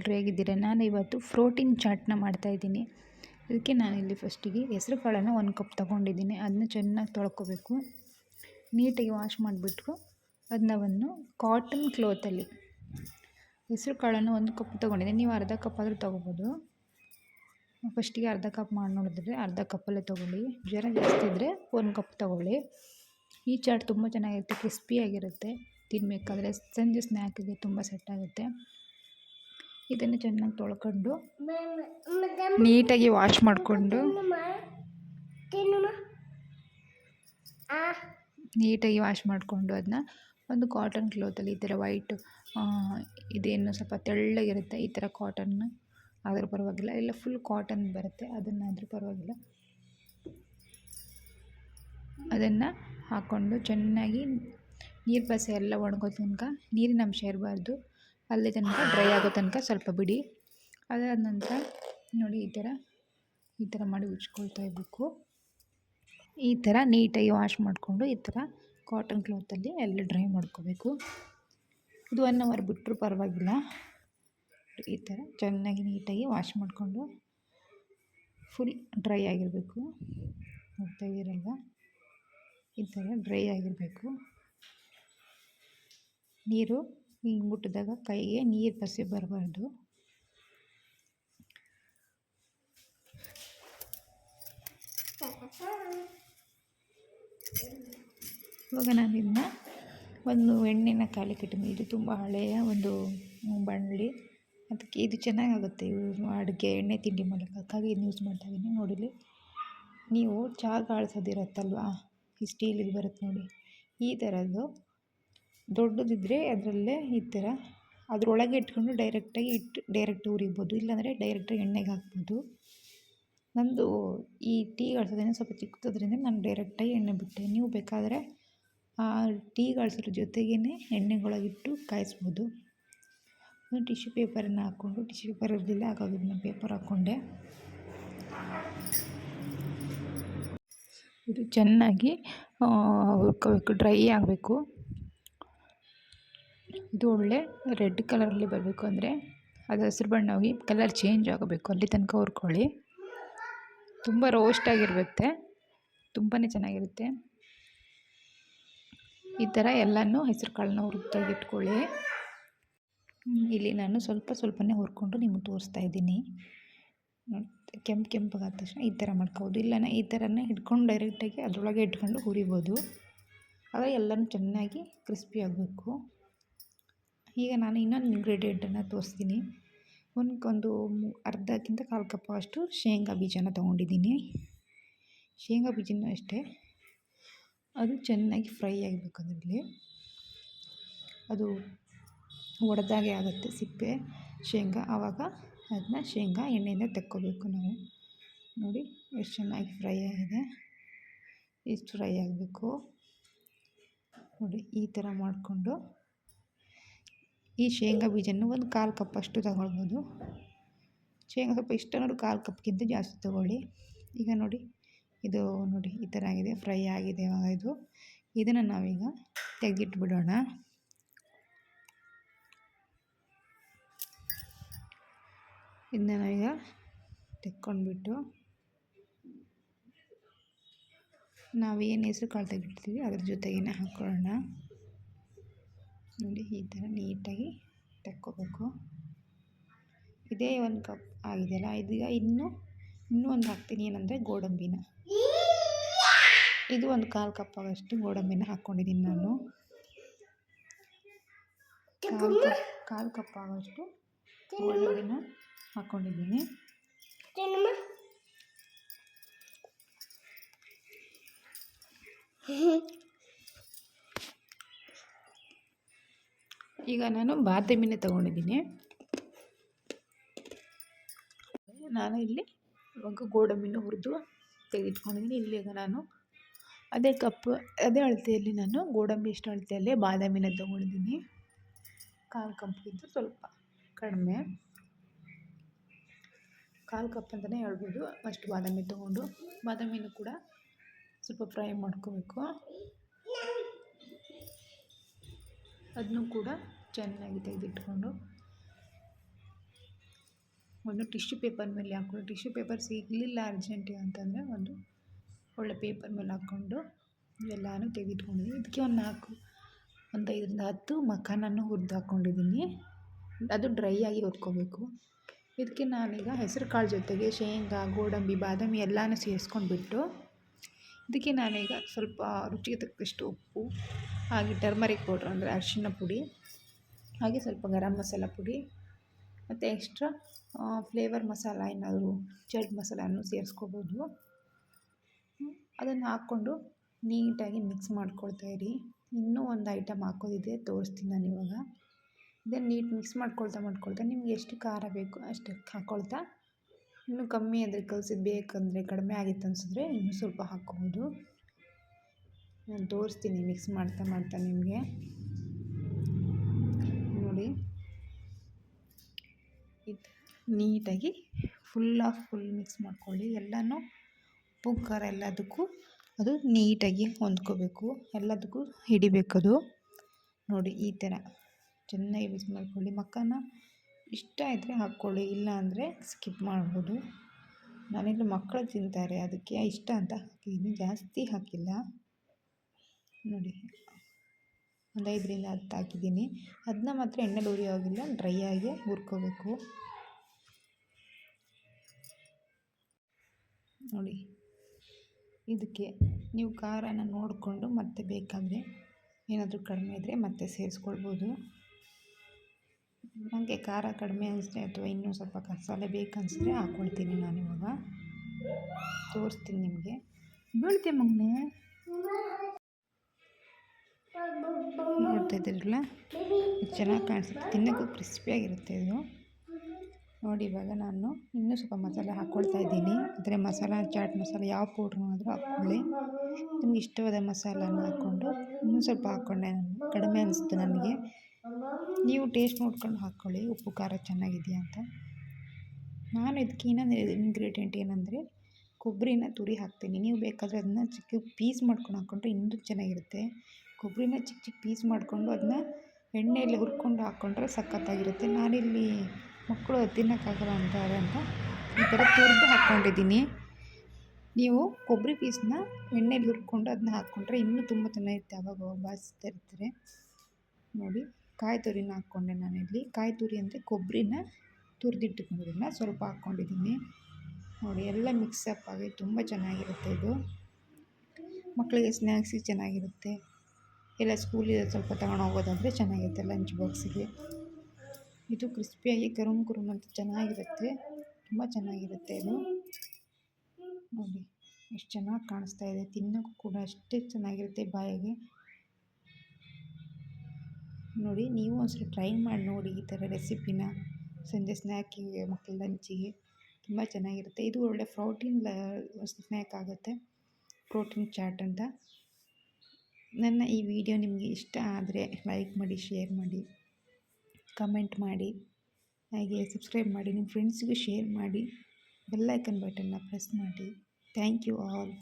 ಎಲ್ಲರೂ ಹೇಗಿದ್ದೀರಾ? ನಾನು ಇವತ್ತು ಪ್ರೋಟೀನ್ ಚಾಟ್ನ ಮಾಡ್ತಾಯಿದ್ದೀನಿ ಅದಕ್ಕೆ ನಾನಿಲ್ಲಿ ಫಸ್ಟಿಗೆ ಹೆಸ್ರು ಕಾಳನ್ನು ಒಂದು ಕಪ್ ತೊಗೊಂಡಿದ್ದೀನಿ. ಅದನ್ನ ಚೆನ್ನಾಗಿ ತೊಳ್ಕೊಬೇಕು. ನೀಟಾಗಿ ವಾಶ್ ಮಾಡಿಬಿಟ್ಟು ಅದನ್ನ ಒಂದು ಕಾಟನ್ ಕ್ಲೋತಲ್ಲಿ ಹೆಸ್ರು ಕಾಳನ್ನು ಒಂದು ಕಪ್ ತೊಗೊಂಡಿದ್ದೀನಿ. ನೀವು ಅರ್ಧ ಕಪ್ ಆದರೂ ತೊಗೋಬೋದು. ಫಸ್ಟಿಗೆ ಅರ್ಧ ಕಪ್ ಮಾಡಿ ನೋಡಿದ್ರೆ ಅರ್ಧ ಕಪ್ಪಲ್ಲೇ ತೊಗೊಳ್ಳಿ. ಜ್ವರ ಜಾಸ್ತಿ ಇದ್ದರೆ ಒಂದು ಕಪ್ ತೊಗೊಳ್ಳಿ. ಈ ಚಾಟ್ ತುಂಬ ಚೆನ್ನಾಗಿರುತ್ತೆ, ಕ್ರಿಸ್ಪಿಯಾಗಿರುತ್ತೆ. ತಿನ್ನಬೇಕಾದ್ರೆ ಸಂಜೆ ಸ್ನ್ಯಾಕಿಗೆ ತುಂಬ ಸೆಟ್ ಆಗುತ್ತೆ. ಇದನ್ನು ಚೆನ್ನಾಗಿ ತೊಳ್ಕೊಂಡು ನೀಟಾಗಿ ವಾಶ್ ಮಾಡಿಕೊಂಡು ನೀಟಾಗಿ ವಾಶ್ ಮಾಡಿಕೊಂಡು ಅದನ್ನ ಒಂದು ಕಾಟನ್ ಕ್ಲೋತಲ್ಲಿ ಈ ಥರ ವೈಟ್ ಇದೇನು ಸ್ವಲ್ಪ ತೆಳ್ಳಗಿರುತ್ತೆ ಈ ಥರ ಕಾಟನ್ ಆದರೂ ಪರವಾಗಿಲ್ಲ. ಇಲ್ಲ ಫುಲ್ ಕಾಟನ್ ಬರುತ್ತೆ ಅದನ್ನಾದರೂ ಪರವಾಗಿಲ್ಲ. ಅದನ್ನು ಹಾಕ್ಕೊಂಡು ಚೆನ್ನಾಗಿ ನೀರು ಪಸೆ ಎಲ್ಲ ಒಣಗೋ ತನಕ ನೀರಿನ ಅಂಶ ಇರಬಾರ್ದು. ಅಲ್ಲಿ ತನಕ, ಡ್ರೈ ಆಗೋ ತನಕ ಸ್ವಲ್ಪ ಬಿಡಿ. ಅದಾದ ನಂತರ ನೋಡಿ ಈ ಥರ ಈ ಥರ ಮಾಡಿ ಉಜ್ಕೊಳ್ತಾ ಇರಬೇಕು. ಈ ಥರ ನೀಟಾಗಿ ವಾಶ್ ಮಾಡಿಕೊಂಡು ಈ ಥರ ಕಾಟನ್ ಕ್ಲಾತಲ್ಲಿ ಎಲ್ಲ ಡ್ರೈ ಮಾಡ್ಕೋಬೇಕು. ಇದು ಒನ್ ಅವರ್ ಬಿಟ್ಟರು ಪರವಾಗಿಲ್ಲ. ಈ ಥರ ಚೆನ್ನಾಗಿ ನೀಟಾಗಿ ವಾಶ್ ಮಾಡಿಕೊಂಡು ಫುಲ್ ಡ್ರೈ ಆಗಿರಬೇಕು. ನೋಡ್ತಾ ಇದ್ದೀರಲ್ವ? ಈ ಥರ ಡ್ರೈ ಆಗಿರಬೇಕು. ನೀರು ಹಿಂಗೆ ಮುಟ್ಟಿದಾಗ ಕೈಗೆ ನೀರು ಪಸಿ ಬರಬಾರ್ದು. ಇವಾಗ ನಾನು ಇದನ್ನ ಒಂದು ಎಣ್ಣೆನ ಕಾಲಿಕ್ಕೆ ಇಟ್ಟಿದ್ದೀನಿ ಇದು ತುಂಬ ಹಳೆಯ ಒಂದು ಬಾಣಲಿ ಅದಕ್ಕೆ ಇದು ಚೆನ್ನಾಗಾಗುತ್ತೆ ಅಡುಗೆ, ಎಣ್ಣೆ ತಿಂಡಿ ಮಾಡೋಕ್ಕಾಗಿ ಇದನ್ನ ಯೂಸ್ ಮಾಡ್ತಾ ಇದ್ದೀನಿ. ನೋಡಿಲಿ ನೀವು ಚಹಾ ಕಾಳ್ಸೋದಿರತ್ತಲ್ವಾ ಈ ಸ್ಟೀಲಿದು ಬರುತ್ತೆ ನೋಡಿ. ಈ ಥರದ್ದು ದೊಡ್ಡದಿದ್ದರೆ ಅದರಲ್ಲೇ ಈ ಥರ ಅದರೊಳಗೆ ಇಟ್ಕೊಂಡು ಡೈರೆಕ್ಟಾಗಿ ಇಟ್ಟು ಡೈರೆಕ್ಟ್ ಉರಿಬೋದು, ಇಲ್ಲಾಂದರೆ ಡೈರೆಕ್ಟಾಗಿ ಎಣ್ಣೆಗೆ ಹಾಕ್ಬೋದು. ನಂದು ಈ ಟೀ ಕಾಳ್ಸೋದೇನೋ ಸ್ವಲ್ಪ ಚಿಕ್ಕದ್ರಿಂದ ನಾನು ಡೈರೆಕ್ಟಾಗಿ ಎಣ್ಣೆ ಬಿಟ್ಟೆ. ನೀವು ಬೇಕಾದರೆ ಆ ಟೀ ಗಳಿಸೋದ್ರ ಜೊತೆಗೇ ಎಣ್ಣೆಗೊಳಗಿಟ್ಟು ಕಾಯಿಸ್ಬೋದು. ಟಿಶ್ಯೂ ಪೇಪರನ್ನು ಹಾಕ್ಕೊಂಡು, ಟಿಶ್ಯೂ ಪೇಪರ್ ಇರಲಿಲ್ಲ ಹಾಗಾಗಿ ನಾನು ಪೇಪರ್ ಹಾಕ್ಕೊಂಡೆ. ಇದು ಚೆನ್ನಾಗಿ ಡ್ರೈ ಆಗಬೇಕು. ಇದು ಒಳ್ಳೆ ರೆಡ್ ಕಲರಲ್ಲಿ ಬರಬೇಕು ಅಂದರೆ ಅದು ಹಸಿರು ಬಣ್ಣ ಹೋಗಿ ಕಲರ್ ಚೇಂಜ್ ಆಗಬೇಕು. ಅಲ್ಲಿ ತನಕ ಹುರ್ಕೊಳ್ಳಿ. ತುಂಬ ರೋಸ್ಟ್ ಆಗಿರುತ್ತೆ. ತುಂಬಾ ಚೆನ್ನಾಗಿರುತ್ತೆ. ಈ ಥರ ಎಲ್ಲನೂ ಹೆಸರು ಕಾಳನ್ನ ಹುರಿದಾಗಿ ಇಟ್ಕೊಳ್ಳಿ. ಇಲ್ಲಿ ನಾನು ಸ್ವಲ್ಪ ಸ್ವಲ್ಪನೇ ಹುರ್ಕೊಂಡು ನಿಮಗೆ ತೋರಿಸ್ತಾ ಇದ್ದೀನಿ. ಕೆಂಪು ಕೆಂಪಾಗಾದ ತಕ್ಷಣ ಈ ಥರ ಮಾಡ್ಕೋಬೋದು. ಇಲ್ಲನ ಈ ಥರನೇ ಹಿಡ್ಕೊಂಡು ಡೈರೆಕ್ಟಾಗಿ ಅದರೊಳಗೆ ಇಟ್ಕೊಂಡು ಹುರಿಬೋದು. ಆಗ ಎಲ್ಲನೂ ಚೆನ್ನಾಗಿ ಕ್ರಿಸ್ಪಿ ಆಗಬೇಕು. ಈಗ ನಾನು ಇನ್ನೊಂದು ಇಂಗ್ರೀಡಿಯೆಂಟನ್ನು ತೋರಿಸ್ತೀನಿ. ಒಂದು ಅರ್ಧಕ್ಕಿಂತ ಕಾಲು ಕಪ್ ಅಷ್ಟು ಶೇಂಗಾ ಬೀಜನ ತೊಗೊಂಡಿದ್ದೀನಿ. ಶೇಂಗಾ ಬೀಜನೂ ಅಷ್ಟೇ. ಅದು ಚೆನ್ನಾಗಿ ಫ್ರೈ ಆಗಬೇಕು ಅದರಲ್ಲಿ. ಅದು ಒಡೆದಾಗೆ ಆಗುತ್ತೆ ಸಿಪ್ಪೆ, ಶೇಂಗಾ. ಆವಾಗ ಅದನ್ನ ಶೇಂಗಾ ಎಣ್ಣೆಯಿಂದ ತೆಕ್ಕೋಬೇಕು ನಾವು. ನೋಡಿ, ಎಷ್ಟು ಚೆನ್ನಾಗಿ ಫ್ರೈ ಆಗಿದೆ. ಇಷ್ಟು ಫ್ರೈ ಆಗಬೇಕು. ನೋಡಿ, ಈ ಥರ ಮಾಡಿಕೊಂಡು ಈ ಶೇಂಗಾ ಬೀಜನ ಒಂದು ಕಾಲು ಕಪ್ ಅಷ್ಟು ತಗೊಳ್ಬೋದು. ಶೇಂಗಾ ಸ್ವಲ್ಪ ಇಷ್ಟ ನೋಡಿ ಕಾಲು ಕಪ್ಗಿಂತ ಜಾಸ್ತಿ ತೊಗೊಳ್ಳಿ. ಈಗ ನೋಡಿ, ಇದು ನೋಡಿ, ಈ ಥರ ಆಗಿದೆ, ಫ್ರೈ ಆಗಿದೆ ಇದು. ಇದನ್ನು ನಾವೀಗ ತೆಗೆದಿಟ್ಬಿಡೋಣ. ಇದನ್ನ ನಾವೀಗ ತೆಕ್ಕೊಂಡ್ಬಿಟ್ಟು ನಾವೇನು ಹೆಸ್ರು ಕಾಳು ತೆಗಿಡ್ತೀವಿ ಅದ್ರ ಜೊತೆಗೇ ಹಾಕ್ಕೊಳ್ಳೋಣ ನೋಡಿ, ಈ ಥರ ನೀಟಾಗಿ ತೆಕ್ಕೋಬೇಕು. ಇದೇ ಒಂದು ಕಪ್ ಆಗಿದೆಯಲ್ಲ ಇದೀಗ ಇನ್ನೂ ಇನ್ನೂ ಒಂದು ಹಾಕ್ತೀನಿ, ಏನಂದರೆ ಗೋಡಂಬಿನ. ಇದು ಒಂದು ಕಾಲು ಕಪ್ ಆಗೋಷ್ಟು ಗೋಡಂಬಿನ ಹಾಕ್ಕೊಂಡಿದ್ದೀನಿ ನಾನು. ಕಾಲು ಕಪ್ ಕಾಲು ಕಪ್ ಆಗೋಷ್ಟು ಗೋಡಂಬಿನ ಹಾಕ್ಕೊಂಡಿದ್ದೀನಿ. ಈಗ ನಾನು ಬಾದಾಮಿನ ತಗೊಂಡಿದ್ದೀನಿ. ನಾನು ಇಲ್ಲಿ ಇವಾಗ ಗೋಡಂಬಿನ ಹುರಿದು ತೆಗೆದಿಟ್ಕೊಂಡಿದ್ದೀನಿ ಈಗ ನಾನು ಅದೇ ಕಪ್ ಅದೇ ಅಳತೆಯಲ್ಲಿ ನಾನು ಗೋಡಂಬಿ ಎಷ್ಟು ಅಳತೆಯಲ್ಲೇ ಬಾದಾಮಿನ ತಗೊಂಡಿದ್ದೀನಿ. ಕಾಲು ಕಪ್ಗಿಂತ ಸ್ವಲ್ಪ ಕಡಿಮೆ. ಕಾಲು ಕಪ್ ಅಂತಲೇ ಹೇಳ್ಬೋದು. ಫಸ್ಟ್ ಬಾದಾಮಿ ತೊಗೊಂಡು ಬಾದಾಮಿನೂ ಕೂಡ ಸ್ವಲ್ಪ ಫ್ರೈ ಮಾಡ್ಕೋಬೇಕು. ಅದನ್ನು ಕೂಡ ಚೆನ್ನಾಗಿ ತೆಗೆದಿಟ್ಕೊಂಡು ಒಂದು ಟಿಶ್ಯೂ ಪೇಪರ್ ಮೇಲೆ ಹಾಕ್ಕೊಂಡು, ಟಿಶ್ಯೂ ಪೇಪರ್ ಸಿಗಲಿಲ್ಲ ಅರ್ಜೆಂಟಿ ಅಂತಂದರೆ ಒಂದು ಒಳ್ಳೆ ಪೇಪರ್ ಮೇಲೆ ಹಾಕ್ಕೊಂಡು ಎಲ್ಲನೂ ತೆಗೆದಿಟ್ಕೊಂಡಿದ್ದೀನಿ ಇದಕ್ಕೆ ಒಂದು ನಾಲ್ಕು, ಒಂದು ಐದರಿಂದ ಹತ್ತು ಮಖಾನನ್ನು ಹುರಿದು ಹಾಕ್ಕೊಂಡಿದ್ದೀನಿ ಅದು ಡ್ರೈ ಆಗಿ ಹುರ್ಕೋಬೇಕು. ಇದಕ್ಕೆ ನಾನೀಗ ಹೆಸರು ಕಾಳು ಜೊತೆಗೆ ಶೇಂಗಾ, ಗೋಡಂಬಿ, ಬಾದಾಮಿ ಎಲ್ಲನೂ ಸೇರಿಸ್ಕೊಂಡ್ಬಿಟ್ಟು ಇದಕ್ಕೆ ನಾನೀಗ ಸ್ವಲ್ಪ ರುಚಿಗೆ ತಕ್ಕಷ್ಟು ಉಪ್ಪು, ಹಾಗೆ ಟರ್ಮರಿಕ್ ಪೌಡ್ರ್ ಅಂದರೆ ಅರಿಶಿನ ಪುಡಿ ಹಾಗೆ ಸ್ವಲ್ಪ ಗರಂ ಮಸಾಲ ಪುಡಿ, ಮತ್ತು ಎಕ್ಸ್ಟ್ರಾ ಫ್ಲೇವರ್ ಮಸಾಲ ಏನಾದರೂ ಚಟ್ ಮಸಾಲನ್ನು ಸೇರಿಸ್ಕೋಬೋದು. ಅದನ್ನು ಹಾಕ್ಕೊಂಡು ನೀಟಾಗಿ ಮಿಕ್ಸ್ ಮಾಡ್ಕೊಳ್ತಾ ಇರಿ. ಇನ್ನೂ ಒಂದು ಐಟಮ್ ಹಾಕೋದಿದೆ ತೋರಿಸ್ತೀನಿ ನಾನು ಇವಾಗ. ಇದನ್ನು ನೀಟ್ ಮಿಕ್ಸ್ ಮಾಡ್ಕೊಳ್ತಾ ಮಾಡ್ಕೊಳ್ತಾ ನಿಮ್ಗೆ ಎಷ್ಟು ಖಾರ ಬೇಕು ಅಷ್ಟು ಹಾಕ್ಕೊಳ್ತಾ ಇನ್ನೂ ಕಮ್ಮಿ ಅಂದರೆ ಕಲಸಿ ಬೇಕಂದರೆ ಕಡಿಮೆ ಆಗಿತ್ತು ಅನಿಸಿದ್ರೆ ಇನ್ನೂ ಸ್ವಲ್ಪ ಹಾಕ್ಕೋಬೋದು ನಾನು ತೋರಿಸ್ತೀನಿ ಮಿಕ್ಸ್ ಮಾಡ್ತಾ ಮಾಡ್ತಾ ನಿಮಗೆ ನೋಡಿ ಇದು ನೀಟಾಗಿ ಫುಲ್ ಆಫ್ ಫುಲ್ ಮಿಕ್ಸ್ ಮಾಡ್ಕೊಳ್ಳಿ. ಎಲ್ಲನೂ ಉಪ್ಪು ಖಾರ ಎಲ್ಲದಕ್ಕೂ ಅದು ನೀಟಾಗಿ ಹೊಂದ್ಕೋಬೇಕು. ಎಲ್ಲದಕ್ಕೂ ಹಿಡಿಬೇಕದು ನೋಡಿ ಈ ಥರ ಚೆನ್ನಾಗಿ ಮಿಕ್ಸ್ ಮಾಡ್ಕೊಳ್ಳಿ. ಮಕ್ಕನ ಇಷ್ಟ ಇದ್ದರೆ ಹಾಕ್ಕೊಳ್ಳಿ. ಇಲ್ಲ ಅಂದರೆ ಸ್ಕಿಪ್ ಮಾಡ್ಬೋದು. ನಾನಿಲ್ಲಿ ಮಕ್ಕಳು ತಿಂತಾರೆ. ಅದಕ್ಕೆ ಇಷ್ಟ ಅಂತ ಹಾಕಿದ್ದೀನಿ. ಜಾಸ್ತಿ ಹಾಕಿಲ್ಲ. ನೋಡಿ. ಒಂದು ಐದರಿಂದ ಹತ್ತು ಹಾಕಿದ್ದೀನಿ. ಅದನ್ನ ಮಾತ್ರ ಎಣ್ಣೆಲಿ ಉರಿಯೋಗಿಲ್ಲ ಡ್ರೈ ಆಗಿ ಹುರ್ಕೋಬೇಕು. ನೋಡಿ, ಇದಕ್ಕೆ ನೀವು ಖಾರನ ನೋಡಿಕೊಂಡು ಮತ್ತೆ ಬೇಕಾದರೆ ಏನಾದರೂ ಕಡಿಮೆ ಇದ್ದರೆ ಮತ್ತೆ ಸೇರಿಸ್ಕೊಳ್ಬೋದು. ನನಗೆ ಖಾರ ಕಡಿಮೆ ಅನಿಸಿದ್ರೆ ಅಥವಾ ಇನ್ನೂ ಸ್ವಲ್ಪ ಮಸಾಲೆ ಬೇಕನ್ನಿಸಿದ್ರೆ ಹಾಕ್ಕೊಳ್ತೀನಿ ನಾನಿವಾಗ. ತೋರಿಸ್ತೀನಿ ನಿಮಗೆ. ಬೀಳ್ತೀನಿ ಮಗನೇ? ನೋಡ್ತಾ ಇದ್ದೀರಲ್ಲ ಚೆನ್ನಾಗಿ ಕಾಣಿಸುತ್ತೆ. ತಿನ್ನೋಕ್ಕೂ ಕ್ರಿಸ್ಪಿಯಾಗಿರುತ್ತೆ ಇದು. ನೋಡಿ ಇವಾಗ ನಾನು ಇನ್ನೂ ಸ್ವಲ್ಪ ಮಸಾಲೆ ಹಾಕ್ಕೊಳ್ತಾ ಇದ್ದೀನಿ ಅಂದರೆ ಮಸಾಲ, ಚಾಟ್ ಮಸಾಲ ಯಾವ ಆದರೂ ಹಾಕ್ಕೊಳ್ಳಿ. ನಿಮ್ಗೆ ಇಷ್ಟವಾದ ಮಸಾಲನ ಹಾಕ್ಕೊಂಡು ಇನ್ನೂ ಸ್ವಲ್ಪ ಹಾಕ್ಕೊಂಡೆ ಕಡಿಮೆ ಅನಿಸ್ತು ನನಗೆ. ನೀವು ಟೇಸ್ಟ್ ನೋಡ್ಕೊಂಡು ಹಾಕ್ಕೊಳ್ಳಿ. ಉಪ್ಪು, ಖಾರ ಚೆನ್ನಾಗಿದೆಯಾ ಅಂತ. ನಾನು ಇದಕ್ಕೆ ಇನ್ನೊಂದು ಇಂಗ್ರೀಡಿಯೆಂಟ್ ಏನಂದರೆ ಕೊಬ್ಬರಿನ ತುರಿ ಹಾಕ್ತೀನಿ. ನೀವು ಬೇಕಾದರೆ ಅದನ್ನ ಚಿಕ್ಕ ಪೀಸ್ ಮಾಡ್ಕೊಂಡು ಹಾಕ್ಕೊಂಡ್ರೆ ಇನ್ನೂ ಚೆನ್ನಾಗಿರುತ್ತೆ. ಕೊಬ್ಬರಿನ ಚಿಕ್ಕ ಚಿಕ್ಕ ಪೀಸ್ ಮಾಡಿಕೊಂಡು ಅದನ್ನ ಎಣ್ಣೆಯಲ್ಲಿ ಹುರ್ಕೊಂಡು ಹಾಕ್ಕೊಂಡ್ರೆ ಸಖತ್ತಾಗಿರುತ್ತೆ. ನಾನಿಲ್ಲಿ ಮಕ್ಕಳು ತಿನ್ನೋಕ್ಕಾಗಲ್ಲ ಅಂತಾರೆ ಅಂತ ಈ ಥರ ತುರಿದು ಹಾಕ್ಕೊಂಡಿದ್ದೀನಿ ನೀವು ಕೊಬ್ಬರಿ ಪೀಸನ್ನ ಎಣ್ಣೆಯಲ್ಲಿ ಹುರ್ಕೊಂಡು ಅದನ್ನ ಹಾಕ್ಕೊಂಡ್ರೆ ಇನ್ನೂ ತುಂಬ ಚೆನ್ನಾಗಿರುತ್ತೆ ಆವಾಗ ಬಾಯಿಸ್ತಾ ಇರ್ತಾರೆ ನೋಡಿ, ಕಾಯಿ ತುರಿನ ಹಾಕ್ಕೊಂಡೆ ನಾನಿಲ್ಲಿ. ಕಾಯಿ ತುರಿ ಅಂದರೆ ಕೊಬ್ಬರಿನ ತುರಿದಿಟ್ಟುಕೊಂಡಿದ್ದೀನಿ. ಸ್ವಲ್ಪ ಹಾಕ್ಕೊಂಡಿದ್ದೀನಿ ನೋಡಿ, ಎಲ್ಲ ಮಿಕ್ಸಪ್ ಆಗಿ ತುಂಬ ಚೆನ್ನಾಗಿರುತ್ತೆ ಇದು. ಮಕ್ಕಳಿಗೆ ಸ್ನ್ಯಾಕ್ಸಿಗೆ ಚೆನ್ನಾಗಿರುತ್ತೆ. ಎಲ್ಲ ಸ್ಕೂಲಿಗೆ ಸ್ವಲ್ಪ ತಗೊಂಡು ಹೋಗೋದಾದರೆ ಚೆನ್ನಾಗಿರುತ್ತೆ ಲಂಚ್ ಬಾಕ್ಸಿಗೆ. ಇದು ಕ್ರಿಸ್ಪಿಯಾಗಿ ಕರುಮ್ ಕುರುಮ್ ಅಂತ ಚೆನ್ನಾಗಿರುತ್ತೆ. ತುಂಬ ಚೆನ್ನಾಗಿರುತ್ತೆ ಇದು. ನೋಡಿ, ಎಷ್ಟು ಚೆನ್ನಾಗಿ ಕಾಣಿಸ್ತಾ ಇದೆ. ತಿನ್ನೋಕ್ಕೂ ಕೂಡ ಅಷ್ಟೇ ಚೆನ್ನಾಗಿರುತ್ತೆ ಬಾಯಿಗೆ. ನೋಡಿ, ನೀವು ಒಂದ್ಸಲ ಟ್ರೈ ಮಾಡಿ ನೋಡಿ ಈ ಥರ ರೆಸಿಪಿನ. ಸಂಜೆ ಸ್ನ್ಯಾಕಿಗೆ ಮಕ್ಕಳ ಲಂಚಿಗೆ ತುಂಬ ಚೆನ್ನಾಗಿರುತ್ತೆ. ಇದು ಒಳ್ಳೆ ಪ್ರೋಟೀನ್ ಸ್ನ್ಯಾಕ್ ಆಗುತ್ತೆ. ಪ್ರೋಟೀನ್ ಚಾಟ್ ಅಂತ. ನನ್ನ ಈ ವಿಡಿಯೋ ನಿಮಗೆ ಇಷ್ಟ ಆದರೆ ಲೈಕ್ ಮಾಡಿ, ಶೇರ್ ಮಾಡಿ, ಕಮೆಂಟ್ ಮಾಡಿ, ಹಾಗೆ ಸಬ್ಸ್ಕ್ರೈಬ್ ಮಾಡಿ, ನಿಮ್ಮ ಫ್ರೆಂಡ್ಸಿಗೂ ಶೇರ್ ಮಾಡಿ ಬೆಲ್ಲೈಕನ್ ಬಟನ್ನ ಪ್ರೆಸ್ ಮಾಡಿ. Thank you all.